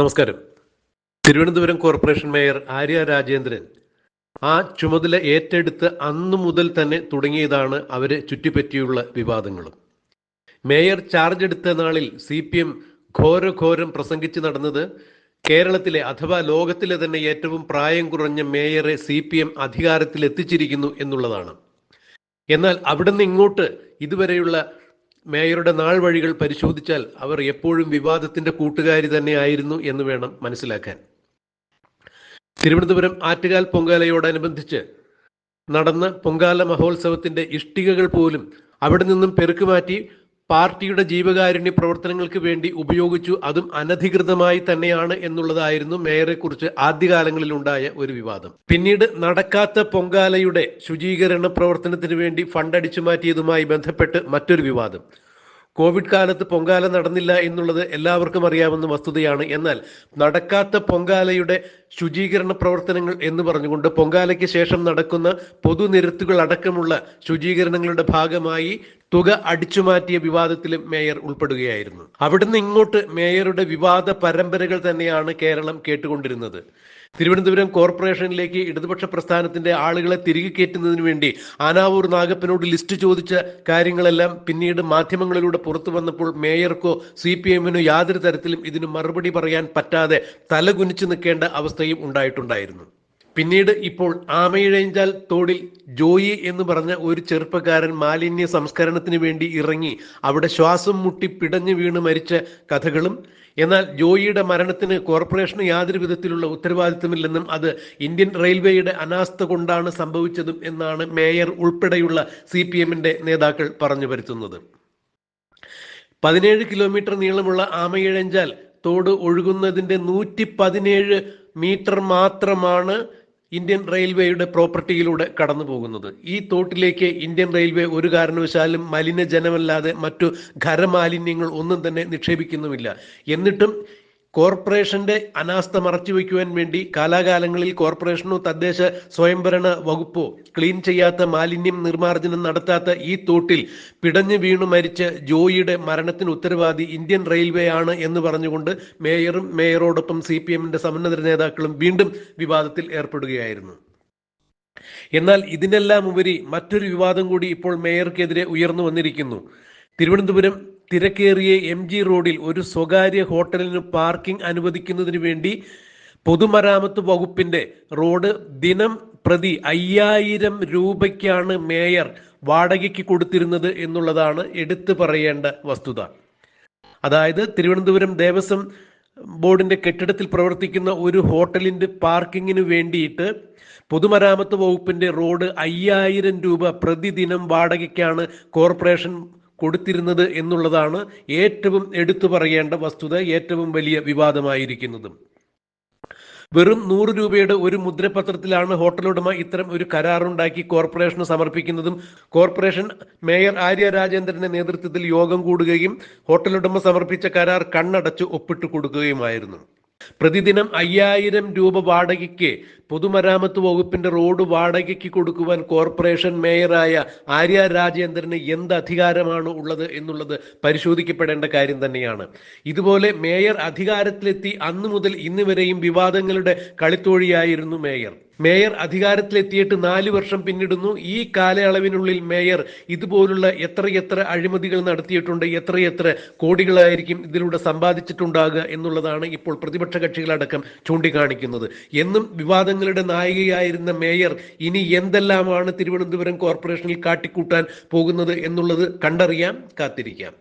നമസ്കാരം. Thiruvananthapuram corporation mayor Arya Rajendran ആ ചുമതല ഏറ്റെടുത്ത് അന്നു മുതൽ തന്നെ തുടങ്ങിയതാണ് അവരെ ചുറ്റിപ്പറ്റിയുള്ള വിവാദങ്ങളും. മേയർ ചാർജ് എടുത്ത നാളിൽ സി പി എം ഘോരഘോരം പ്രസംഗിച്ച് നടന്നത് കേരളത്തിലെ അഥവാ ലോകത്തിലെ തന്നെ ഏറ്റവും പ്രായം കുറഞ്ഞ മേയറെ സി പി എം അധികാരത്തിൽ എത്തിച്ചിരിക്കുന്നു എന്നുള്ളതാണ്. എന്നാൽ അവിടുന്ന് ഇങ്ങോട്ട് ഇതുവരെയുള്ള മേയറുടെ നാൾ വഴികൾ പരിശോധിച്ചാൽ അവർ എപ്പോഴും വിവാദത്തിന്റെ കൂട്ടുകാരി തന്നെയായിരുന്നു എന്ന് വേണം മനസ്സിലാക്കാൻ. തിരുവനന്തപുരം ആറ്റുകാൽ പൊങ്കാലയോടനുബന്ധിച്ച് നടന്ന പൊങ്കാല മഹോത്സവത്തിന്റെ ഇഷ്ടികകൾ പോലും അവിടെ നിന്നും പെറുക്കുമാറ്റി പാർട്ടിയുടെ ജീവകാരുണ്യ പ്രവർത്തനങ്ങൾക്ക് വേണ്ടി ഉപയോഗിച്ചു അതും അനധികൃതമായി തന്നെയാണ് എന്നുള്ളതായിരുന്നു മേയറെ കുറിച്ച് ആദ്യകാലങ്ങളിൽ ഉണ്ടായ ഒരു വിവാദം. പിന്നീട് നടക്കാത്ത പൊങ്കാലയുടെ ശുചീകരണ പ്രവർത്തനത്തിന് വേണ്ടി ഫണ്ട് അടിച്ചു മാറ്റിയതുമായി ബന്ധപ്പെട്ട് മറ്റൊരു വിവാദം. കോവിഡ് കാലത്ത് പൊങ്കാല നടന്നില്ല എന്നുള്ളത് എല്ലാവർക്കും അറിയാവുന്ന വസ്തുതയാണ്. എന്നാൽ നടക്കാത്ത പൊങ്കാലയുടെ ശുചീകരണ പ്രവർത്തനങ്ങൾ എന്ന് പറഞ്ഞുകൊണ്ട് പൊങ്കാലയ്ക്ക് ശേഷം നടക്കുന്ന പൊതുനിരത്തുകൾ അടക്കമുള്ള ശുചീകരണങ്ങളുടെ ഭാഗമായി തുക അടിച്ചുമാറ്റിയ വിവാദത്തിലും മേയർ ഉൾപ്പെടുകയായിരുന്നു. അവിടുന്ന് ഇങ്ങോട്ട് മേയറുടെ വിവാദ പരമ്പരകൾ തന്നെയാണ് കേരളം കേട്ടുകൊണ്ടിരുന്നത്. തിരുവനന്തപുരം കോർപ്പറേഷനിലേക്ക് ഇടതുപക്ഷ പ്രസ്ഥാനത്തിന്റെ ആളുകളെ തിരികെ കയറ്റുന്നതിന് വേണ്ടി ആനാവൂർ നാഗപ്പനോട് ലിസ്റ്റ് ചോദിച്ച കാര്യങ്ങളെല്ലാം പിന്നീട് മാധ്യമങ്ങളിലൂടെ പുറത്തു വന്നപ്പോൾ മേയർക്കോ സി പി എമ്മിനോ യാതൊരു തരത്തിലും ഇതിന് മറുപടി പറയാൻ പറ്റാതെ തലകുനിച്ചു നിൽക്കേണ്ട അവസ്ഥയും ഉണ്ടായിട്ടുണ്ടായിരുന്നു. പിന്നീട് ഇപ്പോൾ ആമയിഴഞ്ചാൽ തോടിൽ ജോയി എന്ന് പറഞ്ഞ ഒരു ചെറുപ്പക്കാരൻ മാലിന്യ സംസ്കരണത്തിന് വേണ്ടി ഇറങ്ങി അവിടെ ശ്വാസം മുട്ടി പിടഞ്ഞു വീണ് മരിച്ച കഥകളും എന്നാൽ ജോയിയുടെ മരണത്തിന് കോർപ്പറേഷന് യാതൊരു വിധത്തിലുള്ള ഉത്തരവാദിത്തമില്ലെന്നും അത് ഇന്ത്യൻ റെയിൽവേയുടെ അനാസ്ഥ കൊണ്ടാണ് സംഭവിച്ചതും എന്നാണ് മേയർ ഉൾപ്പെടെയുള്ള സി നേതാക്കൾ പറഞ്ഞു വരുത്തുന്നത്. പതിനേഴ് കിലോമീറ്റർ നീളമുള്ള ആമയിഴഞ്ചാൽ തോട് ഒഴുകുന്നതിന്റെ നൂറ്റി പതിനേഴ് മീറ്റർ മാത്രമാണ് ഇന്ത്യൻ റെയിൽവേയുടെ പ്രോപ്പർട്ടിയിലൂടെ കടന്നു പോകുന്നത് ഈ തോട്ടിലേക്ക് ഇന്ത്യൻ റെയിൽവേ ഒരു കാരണവശാലും മലിനജനമല്ലാതെ മറ്റു ഖരമാലിന്യങ്ങൾ ഒന്നും തന്നെ നിക്ഷേപിക്കുന്നുമില്ല. എന്നിട്ടും കോർപ്പറേഷന്റെ അനാസ്ഥ മറച്ചുവെക്കുവാൻ വേണ്ടി കാലാകാലങ്ങളിൽ കോർപ്പറേഷനോ തദ്ദേശ സ്വയംഭരണ വകുപ്പോ ക്ലീൻ ചെയ്യാത്ത മാലിന്യം നിർമ്മാർജനം നടത്താത്ത ഈ തോട്ടിൽ പിടഞ്ഞു വീണു മരിച്ച ജോയിയുടെ മരണത്തിന് ഉത്തരവാദി ഇന്ത്യൻ റെയിൽവേ ആണ് എന്ന് പറഞ്ഞുകൊണ്ട് മേയറും മേയറോടൊപ്പം സി പി എമ്മിന്റെ നേതാക്കളും വീണ്ടും വിവാദത്തിൽ ഏർപ്പെടുകയായിരുന്നു. എന്നാൽ ഇതിനെല്ലാം ഉപരി മറ്റൊരു വിവാദം കൂടി ഇപ്പോൾ മേയർക്കെതിരെ ഉയർന്നു വന്നിരിക്കുന്നു. തിരുവനന്തപുരം തിരക്കേറിയ എം ജി റോഡിൽ ഒരു സ്വകാര്യ ഹോട്ടലിന് പാർക്കിംഗ് അനുവദിക്കുന്നതിന് വേണ്ടി പൊതുമരാമത്ത് വകുപ്പിന്റെ റോഡ് ദിനം പ്രതി അയ്യായിരം രൂപയ്ക്കാണ് മേയർ വാടകയ്ക്ക് കൊടുത്തിരുന്നത് എന്നുള്ളതാണ് എടുത്തു പറയേണ്ട വസ്തുത. അതായത് തിരുവനന്തപുരം ദേവസ്വം ബോർഡിന്റെ കെട്ടിടത്തിൽ പ്രവർത്തിക്കുന്ന ഒരു ഹോട്ടലിന്റെ പാർക്കിങ്ങിന് വേണ്ടിയിട്ട് പൊതുമരാമത്ത് വകുപ്പിന്റെ റോഡ് അയ്യായിരം രൂപ പ്രതിദിനം വാടകയ്ക്കാണ് കോർപ്പറേഷൻ കൊടുത്തിരുന്നത് എന്നുള്ളതാണ് ഏറ്റവും എടുത്തു പറയേണ്ട വസ്തുത ഏറ്റവും വലിയ വിവാദമായിരിക്കുന്നതും. വെറും നൂറ് രൂപയുടെ ഒരു മുദ്രപത്രത്തിലാണ് ഹോട്ടൽ ഉടമ ഇത്തരം ഒരു കരാറുണ്ടാക്കി കോർപ്പറേഷന് സമർപ്പിക്കുന്നതും. കോർപ്പറേഷൻ മേയർ ആര്യ രാജേന്ദ്രന്റെ നേതൃത്വത്തിൽ യോഗം കൂടുകയും ഹോട്ടൽ ഉടമ സമർപ്പിച്ച കരാർ കണ്ണടച്ച് ഒപ്പിട്ട് കൊടുക്കുകയുമായിരുന്നു. പ്രതിദിനം അയ്യായിരം രൂപ വാടകയ്ക്ക് പൊതുമരാമത്ത് വകുപ്പിന്റെ റോഡ് വാടകയ്ക്ക് കൊടുക്കുവാൻ കോർപ്പറേഷൻ മേയറായ ആര്യ രാജേന്ദ്രന് എന്ത് അധികാരമാണ് ഉള്ളത് എന്നുള്ളത് പരിശോധിക്കപ്പെടേണ്ട കാര്യം തന്നെയാണ്. ഇതുപോലെ മേയർ അധികാരത്തിലെത്തി അന്നു മുതൽ ഇന്ന് വരെയും വിവാദങ്ങളുടെ കളിത്തോഴിയായിരുന്നു മേയർ. മേയർ അധികാരത്തിലെത്തിയിട്ട് നാല് വർഷം പിന്നിടുന്നു. ഈ കാലയളവിനുള്ളിൽ മേയർ ഇതുപോലുള്ള എത്രയെത്ര അഴിമതികൾ നടത്തിയിട്ടുണ്ട് എത്രയെത്ര കോടികളായിരിക്കും ഇതിലൂടെ സമ്പാദിച്ചിട്ടുണ്ടാകുക എന്നുള്ളതാണ് ഇപ്പോൾ പ്രതിപക്ഷ കക്ഷികളടക്കം ചൂണ്ടിക്കാണിക്കുന്നത്. എന്നും വിവാദങ്ങളുടെ നായികയായിരുന്ന മേയർ ഇനി എന്തെല്ലാമാണ് തിരുവനന്തപുരം കോർപ്പറേഷനിൽ കാട്ടിക്കൂട്ടാൻ പോകുന്നത് എന്നുള്ളത് കണ്ടറിയാം കാത്തിരിക്കാം.